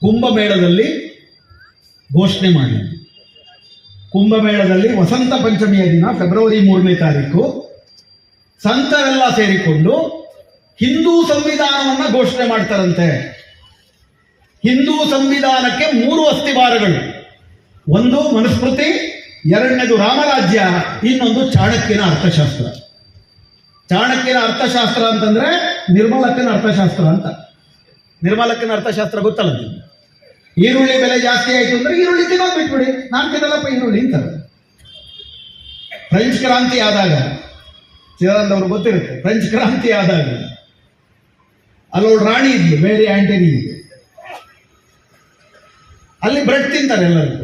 ಕುಂಭಮೇಳದಲ್ಲಿ ಘೋಷಣೆ ಮಾಡಿ ಕುಂಭಮೇಳದಲ್ಲಿ ವಸಂತ ಪಂಚಮಿಯ ದಿನ, ಫೆಬ್ರವರಿ ಮೂರನೇ ತಾರೀಕು. ಸಂತರೆಲ್ಲ ಸೇರಿಕೊಂಡು ಹಿಂದೂ ಸಂವಿಧಾನವನ್ನ ಘೋಷಣೆ ಮಾಡ್ತಾರಂತೆ. ಹಿಂದೂ ಸಂವಿಧಾನಕ್ಕೆ ಮೂರು ಅಸ್ಥಿವಾರಗಳು. ಒಂದು ಮನುಸ್ಮೃತಿ ಎರಡನೇದು ರಾಮರಾಜ್ಯ, ಇನ್ನೊಂದು ಚಾಣಕ್ಯನ ಅರ್ಥಶಾಸ್ತ್ರ. ಚಾಣಕ್ಯನ ಅರ್ಥಶಾಸ್ತ್ರ ಅಂತಂದ್ರೆ ನಿರ್ಮಲಕ್ಕನ ಅರ್ಥಶಾಸ್ತ್ರ ಅಂತ. ನಿರ್ಮಲಕ್ಕನ ಅರ್ಥಶಾಸ್ತ್ರ ಗೊತ್ತಲ್ಲ? ಈರುಳ್ಳಿ ಬೆಲೆ ಜಾಸ್ತಿ ಆಯಿತು ಅಂದ್ರೆ ಈರುಳ್ಳಿ ತಿನ್ನೋದು ಬಿಟ್ಬಿಡಿ. ನಾನು ತಿನ್ನಲ್ಲಪ್ಪ ಈರುಳ್ಳಿ ಅಂತ. ಫ್ರೆಂಚ್ ಕ್ರಾಂತಿ ಆದಾಗ ಅವ್ರು ಗೊತ್ತಿರುತ್ತೆ ಫ್ರೆಂಚ್ ಕ್ರಾಂತಿ ಆದಾಗ ಅಲ್ಲೊಳು ರಾಣಿ ಇದ್ಲು ಮೇರಿ ಆಂಟನಿ ಅಲ್ಲಿ ಬ್ರೆಡ್ ತಿಂತಾರೆ ಎಲ್ಲರೂ.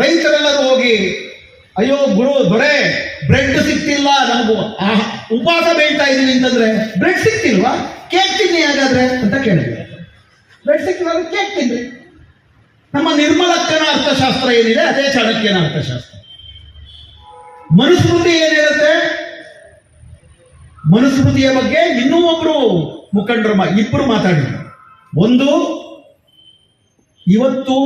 ರೈತರೆಲ್ಲರೂ ಹೋಗಿ, ಅಯ್ಯೋ ಗುರು, ದೊರೆ, ಬ್ರೆಡ್ ಸಿಕ್ತಿಲ್ಲ ನಮಗೂ ಉಪವಾಸ ಬೀಳ್ತಾ ಇದೀವಿ ಅಂತಂದ್ರೆ, ಬ್ರೆಡ್ ಸಿಕ್ತಿಲ್ವಾ? ಕೇಕ್ ತಿನ್ನಿ ಹಾಗಾದ್ರೆ ಅಂತ ಕೇಳಿದ್ರು. ಬ್ರೆಡ್ ಸಿಕ್ತಿಲ್ಲ ಕೇಕ್ ತಿನ್ರಿ ನಮ್ಮ ನಿರ್ಮಲಕ್ಕನ ಅರ್ಥಶಾಸ್ತ್ರ ಏನಿದೆ, ಅದೇ ಚಾಣಕ್ಯನ ಅರ್ಥಶಾಸ್ತ್ರ. ಮನುಸ್ಮೃತಿ ಏನಿರುತ್ತೆ? ಮನುಸ್ಮೃತಿಯ ಬಗ್ಗೆ ಇನ್ನೂ ಒಬ್ರು ಮುಖಂಡರು ಇಬ್ಬರು ಮಾತಾಡಿದ್ರು. ಒಂದು, ಇವತ್ತು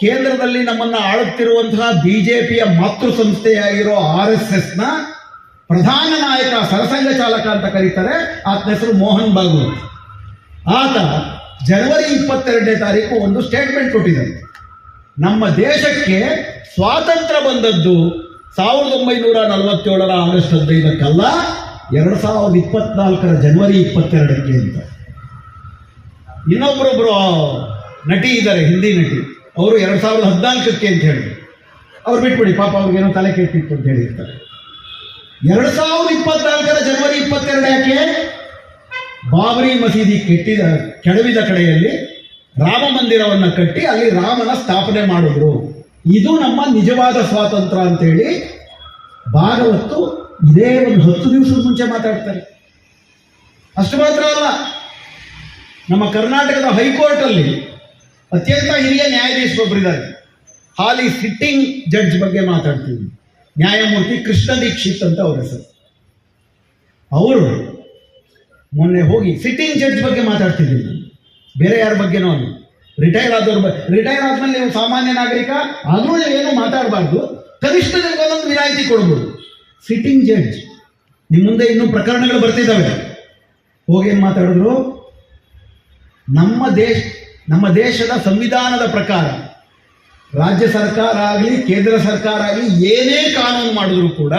ಕೇಂದ್ರದಲ್ಲಿ ನಮ್ಮನ್ನ ಆಳುತ್ತಿರುವಂತಹ ಬಿಜೆಪಿಯ ಮಾತೃ ಸಂಸ್ಥೆಯಾಗಿರೋ ಆರ್ ಎಸ್ ಎಸ್ನ ಪ್ರಧಾನ ನಾಯಕ, ಸರಸಂಘ ಚಾಲಕ ಅಂತ ಕರೀತಾರೆ. ಆತನ ಹೆಸರು ಮೋಹನ್ ಭಾಗವತ್ ಆತ ಜನವರಿ ಇಪ್ಪತ್ತೆರಡನೇ ತಾರೀಕು ಒಂದು ಸ್ಟೇಟ್ಮೆಂಟ್ ಕೊಟ್ಟಿದ್ದಾರೆ. ನಮ್ಮ ದೇಶಕ್ಕೆ ಸ್ವಾತಂತ್ರ್ಯ ಬಂದದ್ದು ಸಾವಿರದ ಒಂಬೈನೂರ ನಲವತ್ತೇಳರ ಆಗಸ್ಟ್ ಹದಿನೈದಕ್ಕಲ್ಲ, ಎರಡು ಸಾವಿರದ ಇಪ್ಪತ್ನಾಲ್ಕರ ಜನವರಿ ಇಪ್ಪತ್ತೆರಡಕ್ಕೆ ಅಂತ. ಇನ್ನೊಬ್ಬರೊಬ್ಬರು ನಟಿ ಇದ್ದಾರೆ, ಹಿಂದಿ ನಟಿ. ಅವರು ಎರಡು ಸಾವಿರದ ಹದಿನಾಲ್ಕಕ್ಕೆ ಅಂತ ಹೇಳಿದ್ರು ಅವ್ರು ಬಿಟ್ಬಿಡಿ, ಪಾಪ ಅವ್ರಿಗೇನೋ ತಲೆ ಕೆಟ್ಟಿತ್ತು ಅಂತ ಹೇಳಿರ್ತಾರೆ. ಎರಡು ಸಾವಿರದ ಇಪ್ಪತ್ನಾಲ್ಕರ ಜನವರಿ ಇಪ್ಪತ್ತೆರಡು ಯಾಕೆ ಬಾಬರಿ ಮಸೀದಿ ಕೆಟ್ಟಿದ, ಕೆಡವಿದ ಕಡೆಯಲ್ಲಿ ರಾಮ ಮಂದಿರವನ್ನು ಕಟ್ಟಿ ಅಲ್ಲಿ ರಾಮನ ಸ್ಥಾಪನೆ ಮಾಡಿದ್ರು. ಇದು ನಮ್ಮ ನಿಜವಾದ ಸ್ವಾತಂತ್ರ್ಯ ಅಂತೇಳಿ ಭಾಗವತ್ತು ಇದೇ ಒಂದು ಹತ್ತು ದಿವಸದ ಮುಂಚೆ ಮಾತಾಡ್ತಾರೆ. ಅಷ್ಟು ಮಾತ್ರ ಅಲ್ಲ. ನಮ್ಮ ಕರ್ನಾಟಕದ ಹೈಕೋರ್ಟ್ ಅಲ್ಲಿ ಅತ್ಯಂತ ಹಿರಿಯ ನ್ಯಾಯಾಧೀಶರೊಬ್ಬರಿದ್ದಾರೆ ಹಾಲಿ ಸಿಟ್ಟಿಂಗ್ ಜಡ್ಜ್ ಬಗ್ಗೆ ಮಾತಾಡ್ತೀವಿ. ನ್ಯಾಯಮೂರ್ತಿ ಕೃಷ್ಣ ದೀಕ್ಷಿತ್ ಅಂತ ಅವರ ಹೆಸರು. ಅವರು ಮೊನ್ನೆ ಹೋಗಿ ಸಿಟ್ಟಿಂಗ್ ಜಡ್ಜ್ ಬಗ್ಗೆ ಮಾತಾಡ್ತಿದ್ದೀನಿ. ಬೇರೆ ಯಾರ ಬಗ್ಗೆನೂ ಅಲ್ಲ. ರಿಟೈರ್ ಆದವ್ರ ಬಗ್ಗೆ ರಿಟೈರ್ ಆದ್ಮೇಲೆ ನೀವು ಸಾಮಾನ್ಯ ನಾಗರಿಕ, ಆದರೂ ಏನು ಮಾತಾಡಬಾರ್ದು. ಕನಿಷ್ಠ ಒಂದೊಂದು ವಿನಾಯಿತಿ ಕೊಡ್ಬೋದು. ಸಿಟ್ಟಿಂಗ್ ಜಡ್ಜ್ ನಿಮ್ಮ ಮುಂದೆ ಇನ್ನೂ ಪ್ರಕರಣಗಳು ಬರ್ತಿದ್ದಾವೆ. ಹೋಗಿ ಏನು ಮಾತಾಡಿದ್ರು? ನಮ್ಮ ದೇಶ, ನಮ್ಮ ದೇಶದ ಸಂವಿಧಾನದ ಪ್ರಕಾರ, ರಾಜ್ಯ ಸರ್ಕಾರ ಆಗಲಿ, ಕೇಂದ್ರ ಸರ್ಕಾರ ಆಗಲಿ, ಏನೇ ಕಾನೂನು ಮಾಡಿದ್ರು ಕೂಡ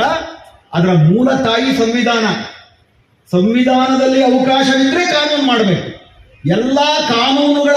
ಅದರ ಮೂಲ ತಾಯಿ ಸಂವಿಧಾನ. ಸಂವಿಧಾನದಲ್ಲಿ ಅವಕಾಶವಿದ್ರೆ ಕಾನೂನು ಮಾಡಬೇಕು. ಎಲ್ಲ ಕಾನೂನುಗಳ